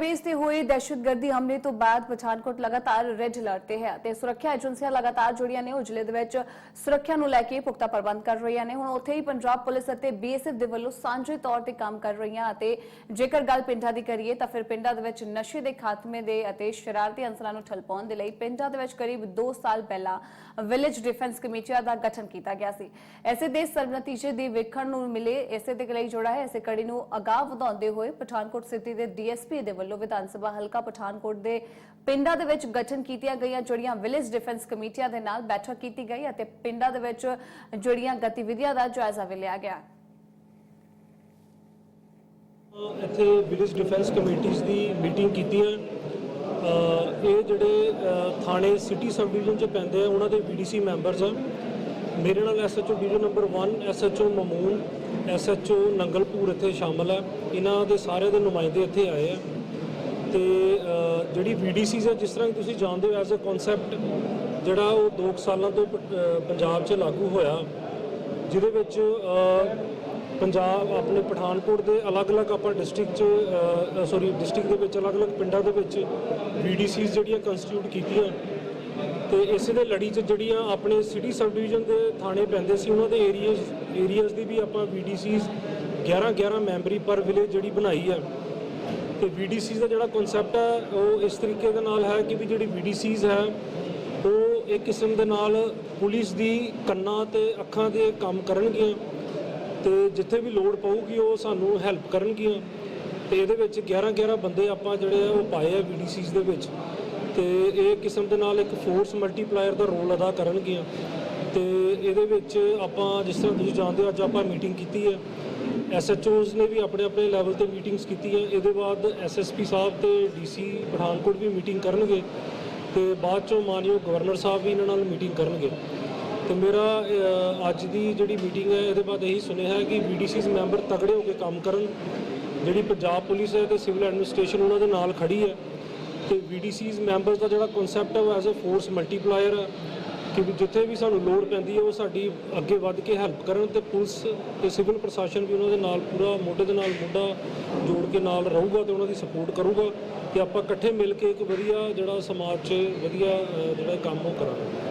Airbase ਤੇ ਹੋਏ ਦਹਿਸ਼ਤਗਰਦੀ ਹਮਲੇ ਤੋਂ ਬਾਅਦ ਪਠਾਨਕੋਟ ਲਗਾਤਾਰ ਰੈੱਡ ਅਲਰਟ ਤੇ ਹੈ ਤੇ ਸੁਰੱਖਿਆ ਏਜੰਸੀਆਂ ਲਗਾਤਾਰ ਜੁੜੀਆਂ ਨੇ, ਉਹ ਜ਼ਿਲ੍ਹੇ ਦੇ ਵਿੱਚ ਸੁਰੱਖਿਆ ਨੂੰ ਲੈ ਕੇ ਪੁਖਤਾ ਪ੍ਰਬੰਧ ਕਰ ਰਹੀਆਂ ਨੇ। ਹੁਣ ਉੱਥੇ ਹੀ ਪੰਜਾਬ ਪੁਲਿਸ ਅਤੇ ਬੀਐਸਐਫ ਦੇ ਵੱਲੋਂ ਸਾਂਝੇ ਤੌਰ ਤੇ ਕੰਮ ਕਰ ਰਹੀਆਂ ਅਤੇ ਜੇਕਰ ਗੱਲ ਪਿੰਡਾਂ ਦੀ ਕਰੀਏ ਤਾਂ ਫਿਰ ਪਿੰਡਾਂ ਦੇ ਵਿੱਚ ਨਸ਼ੇ ਦੇ ਖਾਤਮੇ ਦੇ ਅਤੇ ਸ਼ਰਾਰਤੀ ਅੰਸਰਾਂ ਨੂੰ ਠਲਪਾਉਣ ਦੇ ਲਈ ਪਿੰਡਾਂ ਦੇ ਵਿੱਚ ਕਰੀਬ 2 ਸਾਲ ਪਹਿਲਾਂ ਵਿਲੇਜ ਡਿਫੈਂਸ ਕਮੇਟੀਆਂ ਦਾ ਗਠਨ ਕੀਤਾ ਗਿਆ ਸੀ। ਐਸੇ ਦੇ ਸਰਬ ਨਤੀਜੇ ਦੇ ਵੇਖਣ ਨੂੰ ਮਿਲੇ ਐਸੇ ਦੇ ਲਈ ਜੋੜਾ ਹੈ ਐਸੇ ਕੜੀ ਨੂੰ ਅਗਾਹ ਵਧਾਉਂਦੇ ਹੋਏ ਪਠਾਨਕੋਟ ਸਿਟੀ ਦੇ ਡੀਐਸਪੀ ਦੇ ਵੱਲੋਂ ਵਿਧਾਨ ਸਭਾ ਹਲਕਾ ਪਠਾਨਕੋਟ ਦੇ ਪਿੰਡਾਂ ਦੇ ਵਿੱਚ ਗਠਨ ਕੀਤੀਆਂ ਗਈਆਂ ਜਿਹੜੀਆਂ ਵਿਲੇਜ ਡਿਫੈਂਸ ਕਮੇਟੀਆਂ ਦੇ ਨਾਲ ਬੈਠਕ ਕੀਤੀ ਗਈ ਅਤੇ ਪਿੰਡਾਂ ਦੇ ਵਿੱਚ ਜਿਹੜੀਆਂ ਗਤੀਵਿਧੀਆਂ ਦਾ ਜਾਇਜ਼ਾ ਵੀ ਲਿਆ ਗਿਆ। ਇੱਥੇ ਵਿਲੇਜ ਡਿਫੈਂਸ ਕਮੇਟੀਆਂ ਦੀ ਮੀਟਿੰਗ ਕੀਤੀ ਹੈ ਇਹ ਜਿਹੜੇ ਥਾਣੇ ਸਿਟੀ ਸਬ ਡਿਵੀਜ਼ਨ ਚ ਪੈਂਦੇ ਆ, ਉਹਨਾਂ ਦੇ ਵੀਡੀਸੀ ਮੈਂਬਰਸ ਆ। ਮੇਰੇ ਨਾਲ SHO division number 1 SHO Mamun, SHO Nangalpur ਇੱਥੇ ਸ਼ਾਮਲ ਹੈ ਇਹਨਾਂ ਦੇ ਸਾਰੇ ਦੇ ਨੁਮਾਇੰਦੇ ਇੱਥੇ ਆਏ ਆ। ਤੇ ਅ, ਜਿਹੜੀ ਵੀਡੀਸੀਜ਼ ਹੈ ਜਿਸ ਤਰ੍ਹਾਂ ਤੁਸੀਂ ਜਾਣਦੇ ਹੋ ਐਜ਼ ਅ ਕਨਸੈਪਟ ਜਿਹੜਾ ਉਹ 2 ਸਾਲਾਂ ਤੋਂ ਪੰਜਾਬ 'ਚ ਲਾਗੂ ਹੋਇਆ ਜਿਹਦੇ ਵਿੱਚ ਪੰਜਾਬ ਆਪਣੇ ਪਠਾਨਕੋਟ ਦੇ ਅਲੱਗ-ਅਲੱਗ ਆਪਾਂ ਡਿਸਟ੍ਰਿਕਟ ਚ ਸੌਰੀ ਡਿਸਟ੍ਰਿਕਟ ਦੇ ਵਿੱਚ ਅਲੱਗ-ਅਲੱਗ ਪਿੰਡਾਂ ਦੇ ਵਿੱਚ ਵੀਡੀਸੀਜ਼ ਜਿਹੜੀਆਂ ਕੰਸਟੀਟਿਊਟ ਕੀਤੀਆਂ। ਤੇ ਇਸੇ ਦੇ ਲੜੀ ਚ ਜਿਹੜੀਆਂ ਆਪਣੇ ਸਿਟੀ ਸਬ ਡਿਵੀਜ਼ਨ ਦੇ ਥਾਣੇ ਪੈਂਦੇ ਸੀ ਉਹਨਾਂ ਦੇ ਏਰੀਆਜ਼ ਏਰੀਆਜ਼ ਦੀ ਵੀ ਆਪਾਂ ਵੀਡੀਸੀਜ਼ 11 11 ਮੈਂਬਰੀ ਪਰ ਵਿਲੇਜ ਜਿਹੜੀ ਬਣਾਈ ਹੈ। ਤੇ ਵੀਡੀਸੀਜ਼ ਦਾ ਜਿਹੜਾ ਕਨਸੈਪਟ ਹੈ, ਉਹ ਇਸ ਤਰੀਕੇ ਦੇ ਨਾਲ ਹੈ ਕਿ ਵੀ ਜਿਹੜੀ ਵੀਡੀਸੀਜ਼ ਹੈ, ਉਹ ਇੱਕ ਕਿਸਮ ਦੇ ਨਾਲ ਪੁਲਿਸ ਦੀ ਕੰਨਾਂ ਤੇ ਅੱਖਾਂ ਦੇ ਕੰਮ ਕਰਨਗੀਆਂ ਤੇ ਜਿੱਥੇ ਵੀ ਲੋੜ ਪਊਗੀ, ਉਹ ਸਾਨੂੰ ਹੈਲਪ ਕਰਨਗੀਆਂ ਤੇ ਇਹਦੇ ਵਿੱਚ 11 11 ਬੰਦੇ ਆਪਾਂ ਜਿਹੜੇ ਆ, ਉਹ ਪਾਏ ਆ ਵੀਡੀਸੀਜ਼ ਦੇ ਵਿੱਚ ਤੇ ਇਹ ਕਿਸਮ ਦੇ ਨਾਲ ਇੱਕ ਫੋਰਸ ਮਲਟੀਪਲਾਇਰ ਦਾ ਰੋਲ ਅਦਾ ਕਰਨਗੀਆਂ ਤੇ ਇਹਦੇ ਵਿੱਚ ਆਪਾਂ ਜਿਸ ਤਰ੍ਹਾਂ ਤੁਸੀਂ ਜਾਣਦੇ ਹੋ, ਅੱਜ ਆਪਾਂ ਮੀਟਿੰਗ ਕੀਤੀ ਹੈ ਐਸਐਚਓਜ਼ ਨੇ ਵੀ ਆਪਣੇ ਆਪਣੇ ਲੈਵਲ ਤੇ ਮੀਟਿੰਗਸ ਕੀਤੀ ਹੈ। ਇਹਦੇ ਬਾਅਦ ਐਸਐਸਪੀ ਸਾਹਿਬ ਤੇ ਡੀਸੀ ਪਠਾਨਕੋਟ ਵੀ ਮੀਟਿੰਗ ਕਰਨਗੇ ਤੇ ਬਾਅਦ ਚੋਂ ਮਾਨਯੋਗ ਗਵਰਨਰ ਸਾਹਿਬ ਵੀ ਇਹਨਾਂ ਨਾਲ ਮੀਟਿੰਗ ਕਰਨਗੇ। ਤੇ ਮੇਰਾ ਅੱਜ ਦੀ ਜਿਹੜੀ ਮੀਟਿੰਗ ਹੈ, ਇਹਦੇ ਬਾਅਦ ਇਹੀ ਸੁਨੇਹਾ ਹੈ ਕਿ ਬੀਡੀਸੀਜ਼ ਮੈਂਬਰ ਤਗੜੇ ਹੋ ਕੇ ਕੰਮ ਕਰਨ। ਜਿਹੜੀ ਪੰਜਾਬ ਪੁਲਿਸ ਹੈ ਤੇ ਸਿਵਲ ਐਡਮਿਨਿਸਟ੍ਰੇਸ਼ਨ ਉਹਨਾਂ ਦੇ ਨਾਲ ਖੜੀ ਹੈ। ਤੇ ਬੀਡੀਸੀਜ਼ ਮੈਂਬਰਸ ਦਾ ਜਿਹੜਾ ਕਨਸੈਪਟ ਹੈ, ਉਹ ਐਜ਼ ਅ ਫੋਰਸ ਮਲਟੀਪਲਾਇਰ ਹੈ। ਕਿ ਵੀ ਜਿੱਥੇ ਵੀ ਸਾਨੂੰ ਲੋੜ ਪੈਂਦੀ ਹੈ, ਉਹ ਸਾਡੀ ਅੱਗੇ ਵੱਧ ਕੇ ਹੈਲਪ ਕਰਨ ਤੇ ਪੁਲਿਸ ਤੇ ਸਿਵਲ ਪ੍ਰਸ਼ਾਸਨ ਵੀ ਉਹਨਾਂ ਦੇ ਨਾਲ ਪੂਰਾ ਮੋਢੇ ਦੇ ਨਾਲ ਮੋਢਾ ਜੋੜ ਕੇ ਨਾਲ ਰਹੂਗਾ ਤੇ ਉਹਨਾਂ ਦੀ ਸਪੋਰਟ ਕਰੂਗਾ ਤੇ ਆਪਾਂ ਇਕੱਠੇ ਮਿਲ ਕੇ ਇੱਕ ਵਧੀਆ ਜਿਹੜਾ ਸਮਾਜ 'ਚ ਵਧੀਆ ਜਿਹੜਾ ਕੰਮ ਉਹ ਕਰਾਂਗੇ।